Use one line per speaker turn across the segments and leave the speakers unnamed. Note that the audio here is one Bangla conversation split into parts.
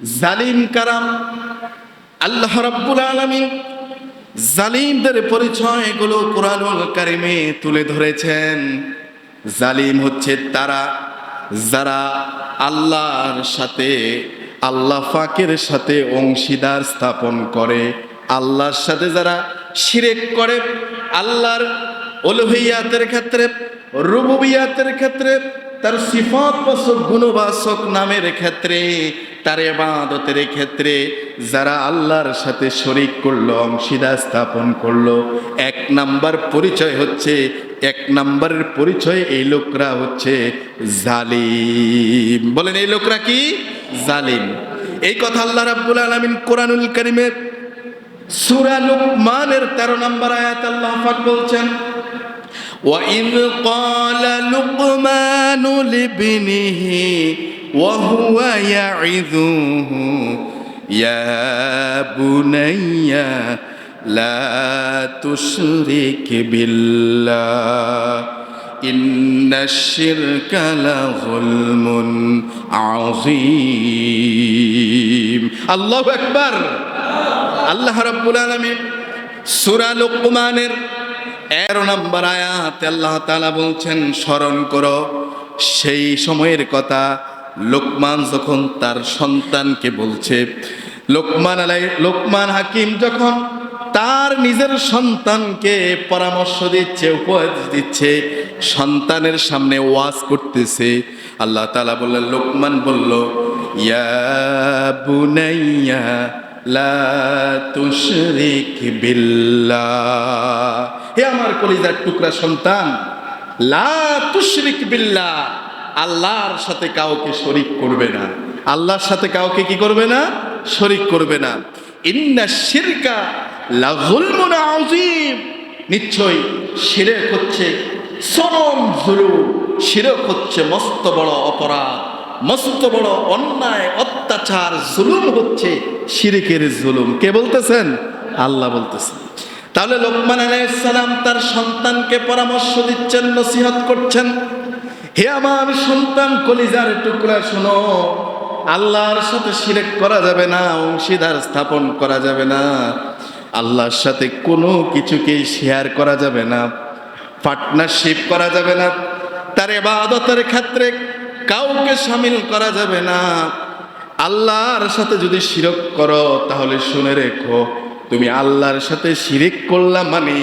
জালিম কারাম, আল্লাহ রাব্বুল আলামিন জালিমদের পরিচয় এগুলো কোরআনুল কারিমে তুলে ধরেছেন। জালিম হচ্ছে তারা যারা আল্লাহর সাথে, আল্লাহ ফাকের সাথে অংশীদার স্থাপন করে। আল্লাহর সাথে যারা শিরেক করে, আল্লাহর অলহিয়াতের ক্ষেত্রে, রুবুবিয়াতের ক্ষেত্রে, তার সিফাত বাসক গুণবাসক নামের ক্ষেত্রে তার এবাদতের ক্ষেত্রে যারা আল্লাহর সাথে শরিক করলো অংশীদার স্থাপন করলো এক নাম্বার পরিচয় হচ্ছে এক নাম্বারের পরিচয় এই লোকরা হচ্ছে জালিম বলেন এই লোকরা কি জালিম এই কথা আল্লাহ রাব্বুল আলামিন কোরআনুল কারীমের সূরা লুকমানের 13 নম্বর আয়াত আল্লাহ পাক বলছেন وإذ قال لقمان لابنه وهو يعظه يا بني لا تشرك بالله إن الشرك لظلم عظيم الله أكبر আল্লাহ রাব্বুল আলামিন সূরা লুকমানের 11 নম্বর আয়াত আল্লাহ তাআলা বলছেন স্মরণ করো সেই সময়ের কথা লোকমান যখন তার সন্তানকে বলছে, লোকমান আলাই, লোকমান হাকিম যখন তার নিজের সন্তানকে পরামর্শ দিচ্ছে, উপদেশ দিচ্ছে, সন্তানের সামনে ওয়াজ করতেছে, আল্লাহ তালা বললেন, লোকমান বলল, ইয়া লা তুশরিক হে আমার কলিজার টুকরা সন্তান, লা তুশরিক বিল্লাহ। আল্লাহর সাথে কাউকে শরিক করবে না। আল্লাহর সাথে কাউকে কি করবে না? শরিক করবে না। ইন্না শিরকা লা যুলমুন আযীম। নিশ্চয় শিরক হচ্ছে চরম জুলুম। শিরক হচ্ছে মস্ত বড় অপরাধ। মস্ত বড় অন্যায়, অত্যাচার, জুলুম হচ্ছে শিরিকের জুলুম। কে বলতেছেন? আল্লাহ বলতেছেন। তাহলে লোকমান আলাইসালাম তার সন্তানকে পরামর্শ দিচ্ছেন, নসিহত করছেন। হে আমার সন্তান কলিজার টুকরা শোনো। আল্লাহর সাথে শিরেক করা যাবে না, অংশীদার স্থাপন করা যাবে না। আল্লাহর সাথে কোনো কিছুকেই শেয়ার করা যাবে না পার্টনারশিপ করা যাবে না, তার এবাদতের ক্ষেত্রে কাউকে সামিল করা যাবে না। আল্লাহর সাথে যদি শিরক করো, তাহলে শুনে রেখো তুমি আল্লাহর সাথে শিরিক করলাম মানে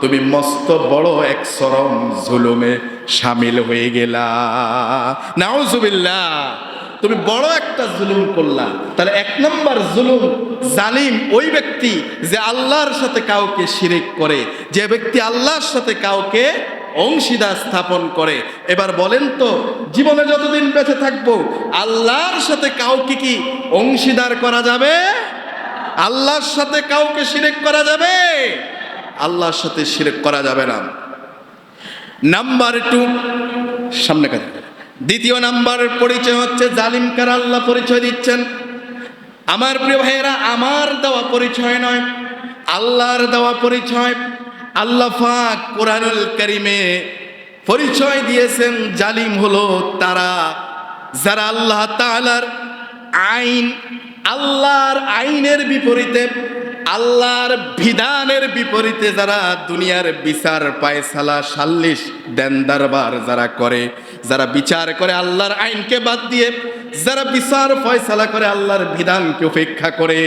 তুমি মস্ত বড় এক চরম জুলুমে সামিল হয়ে গেলা। নাউজুবিল্লাহ তুমি বড় একটা জুলুম করলা। তাহলে এক নম্বর জুলুম জালিম ওই ব্যক্তি যে আল্লাহর সাথে কাউকে শিরিক করে, যে ব্যক্তি আল্লাহর সাথে কাউকে অংশীদার স্থাপন করে। এবার বলেন তো, জীবনে যতদিন বেঁচে থাকব, আল্লাহর সাথে কাউকে কি অংশীদার করা যাবে? আল্লাহর সাথে কাউকে শিরেক করা যাবে? আল্লাহর সাথে শিরেক করা যাবে না। নাম্বার টু, সামনে কাজ দ্বিতীয় নাম্বারের পরিচয় হচ্ছে জালিম কার আল্লাহ পরিচয় দিচ্ছেন? আমার প্রিয় ভাইয়েরা, আমার দেওয়া পরিচয় নয়, আল্লাহর দেওয়া পরিচয় আল্লাহ কোরআনুল করিমে পরিচয় দিয়েছেন জালিম হলো তারা, যারা আল্লাহ তাআলার আইন, আল্লাহর আইনের বিপরীতে, আল্লাহর বিধানের বিপরীতে যারা দুনিয়ার বিচার পায়সালা সাল্লিশ দেন দরবার যারা করে, যারা বিচার করে আল্লাহর আইনকে বাদ দিয়ে, যারা বিচার ফয়সালা করে আল্লাহর বিধানকে উপেক্ষা করে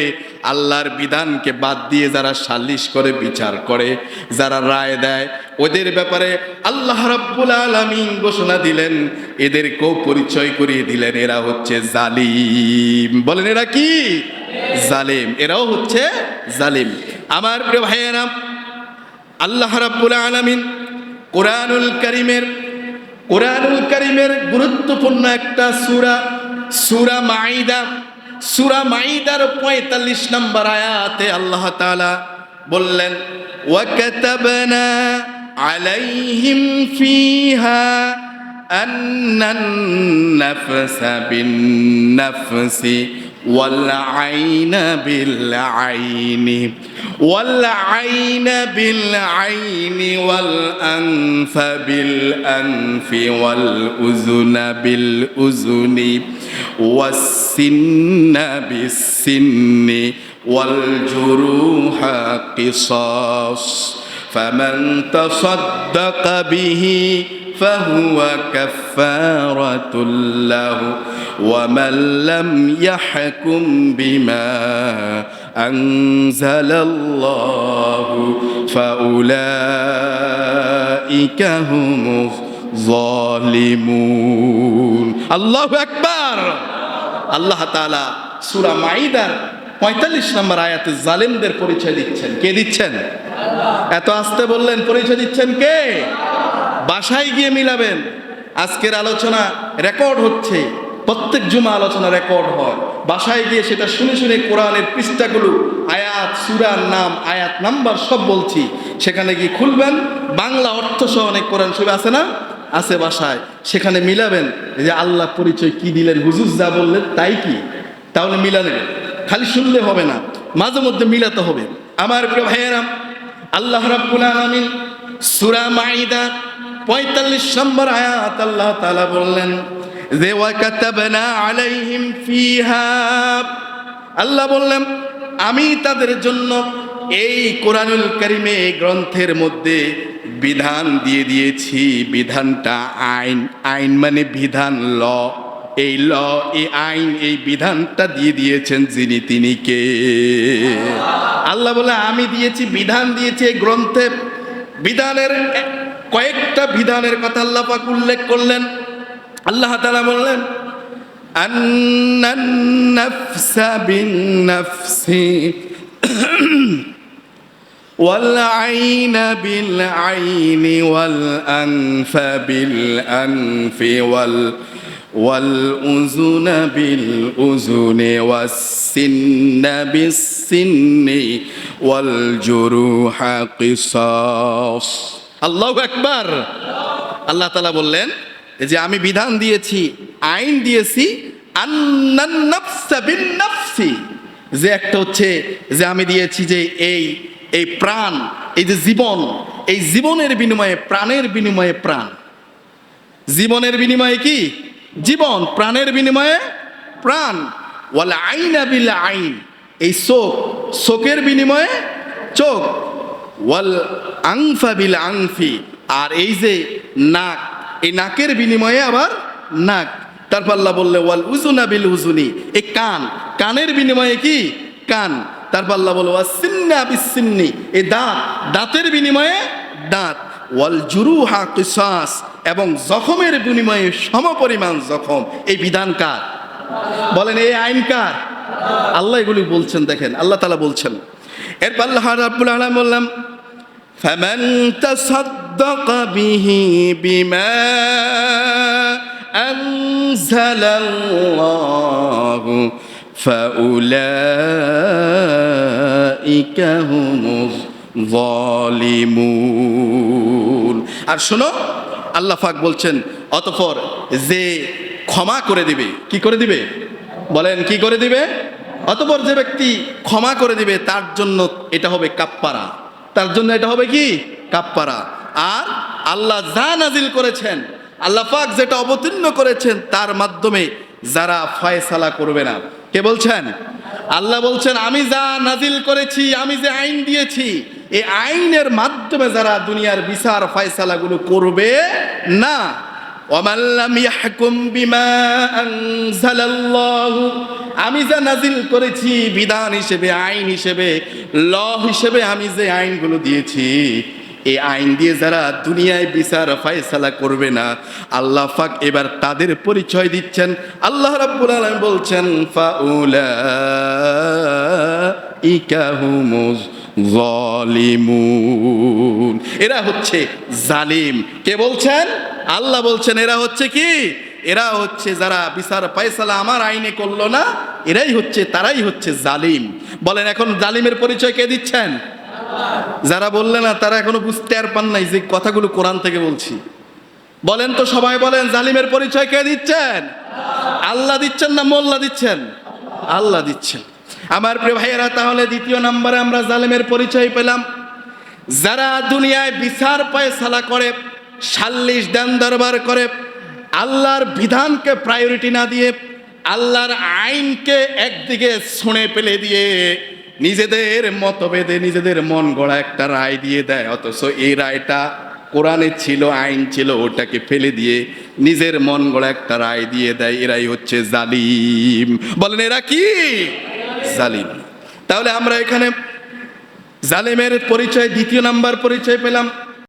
আল্লাহর বিধানকে বাদ দিয়ে যারা সালিশ করে, বিচার করে, যারা রায় দেয়, ওদের ব্যাপারে আল্লাহ রাব্বুল আলামিন ঘোষণা দিলেন, এদেরকেও পরিচয় করিয়ে দিলেন, এরা হচ্ছে জালিম। বলেন এরা কি? জালিম। এরাও হচ্ছে জালিম। আমার প্রিয় ভাইয়েরা, আল্লাহ রাব্বুল আলামিন কোরআনুল কারিমের কোরআনুল কারিমের গুরুত্বপূর্ণ একটা সূরা সূরা মাইদা সূরা মাইদার 45 নম্বর আয়াতে আল্লাহ বললেন ওয়াকাতাবনা আলাইহিম ফিহা أن النفس بالنفس والعين بالعين والعين بالعين والأنف بالأنف والأذن بالأذن والسن بالسن والجروح قصاص. فمن تصدق به فهو كفارة له ومن لم يحكم بما أنزل الله فأولئك هم الظالمون. الله أكبر. الله تعالى سورة معيدة পঁয়তাল্লিশ নম্বর আয়াতে জালেমদের পরিচয় দিচ্ছেন। কে দিচ্ছেন? এত আসতে বললেন পরিচয় দিচ্ছেন কে? বাসায় গিয়ে মিলাবেন। আজকের আলোচনা রেকর্ড হচ্ছে। প্রত্যেক জুমা আলোচনা রেকর্ড হয়। বাসায় গিয়ে সেটা শুনে শুনে কোরআনের পৃষ্ঠাগুলো আয়াত সুরার নাম আয়াত নাম্বার সব বলছি। সেখানে গিয়ে খুলবেন। বাংলা অর্থ সহ অনেক কোরআন শরীফ আছে না? আছে বাসায়। সেখানে মিলাবেন। যে আল্লাহ পরিচয় কি দিলেন হুজুর যা বললেন তাই কি? তাহলে মিলা নেবেন খালি শুনলে হবে না, মাঝে মধ্যে মিলাতে হবে। আমার প্রিয় ভাইয়েরাম আল্লাহ রাব্বুল আলামিন সূরা মাইদা 45 নম্বর আয়াত আল্লাহ তাআলা বললেন, যে ওয়া কাতাবনা আলাইহিম ফিহা। আল্লাহ বললেন, আমি তাদের জন্য এই কোরআনুল কারিমে গ্রন্থের মধ্যে বিধান দিয়ে দিয়েছি, বিধানটা আইন আইন মানে বিধান ল। এই ল এই আইন এই বিধানটা দিয়ে দিয়েছেন যিনি তিনি কে আল্লাহ বলে আমি দিয়েছি বিধান দিয়েছি এই গ্রন্থে বিধানের এক- কয়েকটা বিধানের কথা আল্লাহ পাক উল্লেখ করলেন আল্লাহ তাআলা বললেন আন্নান নাফসা বিন নাফসি والعين بالعين والأنف بالأنف وال والأذن بالأذن والسن بالسن والجروح قصاص الله أكبر আল্লাহ তালা বললেন যে আমি বিধান দিয়েছি আইন দিয়েছি আন্নান নাফসা বিন নাফসি যে একটা হচ্ছে যে আমি দিয়েছি যে এই এই প্রাণ এই যে জীবন এই জীবনের বিনিময়ে প্রাণের বিনিময়ে প্রাণ জীবনের বিনিময়ে কি জীবন প্রাণের বিনিময়ে প্রাণ। ওয়াল আইনা বিল আইন। এই চোখ চোখের বিনিময়ে চোখ। ওয়াল আংফা বিল আংফি। আর এই যে নাক, এই নাকের বিনিময়ে আবার নাক। তারপর আল্লাহ বললে, ওয়াল উজুনা বিল উজুনি। এই কান, কানের বিনিময়ে কি? কান। তারপর আল্লাহ বলল ওয়াসিন্না বিসিন্নি এই দাঁত, দাঁতের বিনিময়ে দাঁত। ওয়াল জুরুহা কিসাস। এবং জখমের বিনিময়ে সমপরিমাণ জখম। এই বিধান কার? বলেন, এই আইন কার? আল্লাহ এগুলি বলছেন, দেখেন, আল্লাহ তালা বলছেন। এরপর আল্লাহ রাব্বুল আলামিন বললাম ফামান তাসাদ্দাকা বিহি বিমা আনজালাল্লাহু ফাউলাইকা হুমুজ জালিমুন আর শোনো আল্লাহ পাক বলছেন, অতঃপর যে ক্ষমা করে দিবে, কি করে দিবে? বলেন, কি করে দিবে? অতপর যে ব্যক্তি ক্ষমা করে দিবে, তার জন্য এটা হবে কাপ্পারা। তার জন্য এটা হবে কি? কাপ্পারা। আর আল্লাহ যা নাজিল করেছেন, আল্লাহ পাক যেটা অবতীর্ণ করেছেন, তার মাধ্যমে যারা ফয়সালা করবে না। কে বলছেন? আল্লাহ বলছেন, আমি যা নাজিল করেছি, আমি যে আইন দিয়েছি এই আইনের মাধ্যমে যারা দুনিয়ার বিচার ফায়সালাগুলো করবে না। আমি যা নাজিল করেছি বিধান হিসেবে, আইন হিসেবে, ল হিসেবে আমি যে আইনগুলো দিয়েছি, এই আইন দিয়ে যারা দুনিয়ায় বিচার ফায়সালা করবে না, আল্লাহ ফাক এবার তাদের পরিচয় দিচ্ছেন। আল্লাহ রাব্বুল আলামিন বলছেন ফাউলা ইকাহুমুজ জালিমুন। এরা হচ্ছে জালিম। কে বলছেন? আল্লাহ বলছেন, এরা হচ্ছে কি? এরা হচ্ছে যারা বিচার পায়সালা আমার আইনে করল না, এরাই হচ্ছে, তারাই হচ্ছে জালিম। বলেন, এখন জালিমের পরিচয় কে দিচ্ছেন? যারা বললে না, তারা এখনও বুঝতে আর পান নাই যে কথাগুলো কোরআন থেকে বলছি। বলেন তো সবাই বলেন, জালিমের পরিচয় কে দিচ্ছেন? আল্লাহ দিচ্ছেন না মোল্লা দিচ্ছেন? আল্লাহ দিচ্ছেন। আমার প্রিয় ভাইয়েরা, তাহলে দ্বিতীয় নম্বরে আমরা জালেমের পরিচয় পেলাম। যারা দুনিয়ায় বিচার ফয়সালা করে সাল্লিশ দেন দরবার করে, আল্লাহর বিধানকে প্রায়োরিটি না দিয়ে, আল্লাহর আইনকে একদিকে শুনে পেলে দিয়ে, নিজেদের মতভেদে নিজেদের মন গড়া একটা রায় দিয়ে দেয়। অথচ এই রায়টা কোরআনে ছিল, আইন ছিল, ওটাকে ফেলে দিয়ে নিজের মন গড়া একটা রায় দিয়ে দেয়। এরাই হচ্ছে জালিম। বলেন, এরা কি? জালিম। তাহলে আমরা এখানে জালিমের পরিচয় দ্বিতীয় নাম্বার পরিচয় পেলাম।